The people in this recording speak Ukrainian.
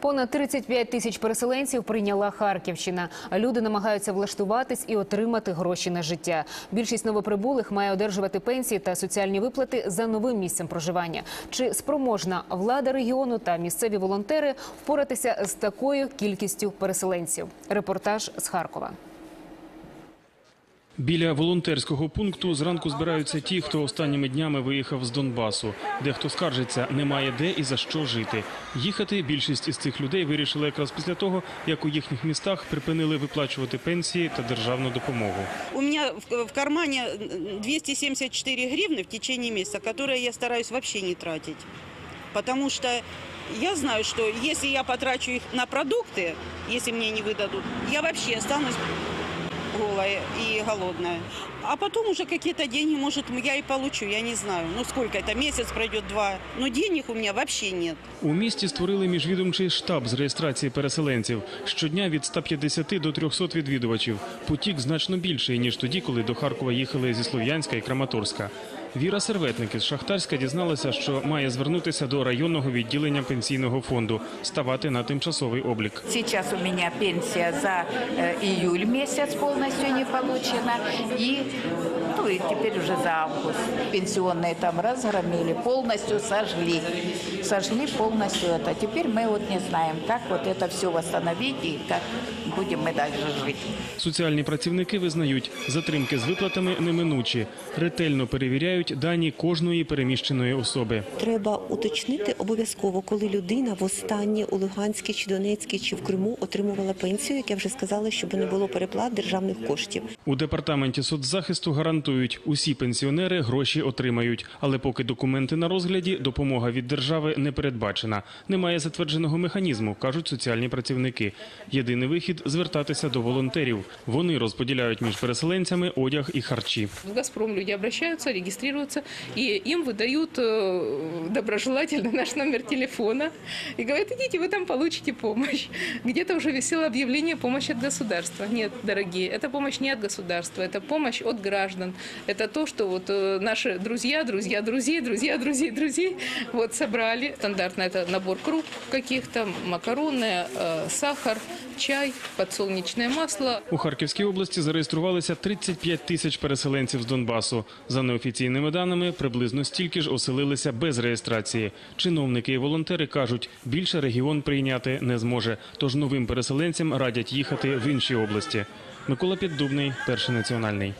Понад 35 тисяч переселенців прийняла Харківщина. Люди намагаються влаштуватись і отримати гроші на життя. Більшість новоприбулих має одержувати пенсії та соціальні виплати за новим місцем проживання. Чи спроможна влада регіону та місцеві волонтери впоратися з такою кількістю переселенців? Репортаж з Харкова. Біля волонтерського пункту зранку збираються ті, хто останніми днями виїхав з Донбасу. Дехто скаржиться, немає де і за що жити. Їхати більшість із цих людей вирішили якраз після того, як у їхніх містах припинили виплачувати пенсії та державну допомогу. У меня в, в кармане 274 гривны в течение месяца, которые я стараюсь вообще не тратить. Потому что я знаю, что если я потрачу их на продукты, если мне не выдадут, я вообще останусь голая и голодная. А потом уже какие-то деньги, может, я и получу, я не знаю. Ну, сколько это, месяц пройдет, два. Но денег у меня вообще нет. У місті створили міжвідомчий штаб з реєстрації переселенців. Щодня від 150 до 300 відвідувачів. Потік значно більший, ніж тоді, коли до Харкова їхали зі Слов'янська і Краматорська. Віра Серветник із Шахтарська дізналася, що має звернутися до районного відділення пенсійного фонду, ставати на тимчасовий облік. Сейчас у меня пенсия за э, июль месяц полностью не получена. И, ну, и теперь уже за август. Пенсионные там разгромили, полностью сожгли. Сожгли полностью это. Теперь мы вот не знаем, как вот это все восстановить и как будем мы дальше жить. Соціальні працівники визнають, затримки з виплатами неминучі, ретельно перевіряють дані кожної переміщеної особи. Треба уточнити обов'язково, коли людина востаннє у Луганській чи Донецькій чи в Криму отримувала пенсію, як я вже сказала, щоб не було переплат державних коштів. У департаменті соцзахисту гарантують, усі пенсіонери гроші отримають. Але поки документи на розгляді, допомога від держави не передбачена. Немає затвердженого механізму, кажуть соціальні працівники. Єдиний вихід звертатися до волонтерів. Вони розподіляють між переселенцями одяг і харчі. В «Газпром» люди обращаются, регистрируются, и им выдают э, доброжелательно наш номер телефона и говорят, идите, вы там получите помощь. Где-то уже висело объявление «помощь от государства». Нет, дорогие, это помощь не от государства, это помощь от граждан. Это то, что вот э, наши друзья, друзья друзей, друзья друзей друзей вот собрали. Стандартно это набор круп каких-то, макароны, э, сахар, чай, подсолнечное масло, У Харківській області зареєструвалися 35 тисяч переселенців з Донбасу. За неофіційними даними, приблизно стільки ж оселилися без реєстрації. Чиновники і волонтери кажуть, більше регіон прийняти не зможе. Тож новим переселенцям радять їхати в інші області. Микола Піддубний, перший національний.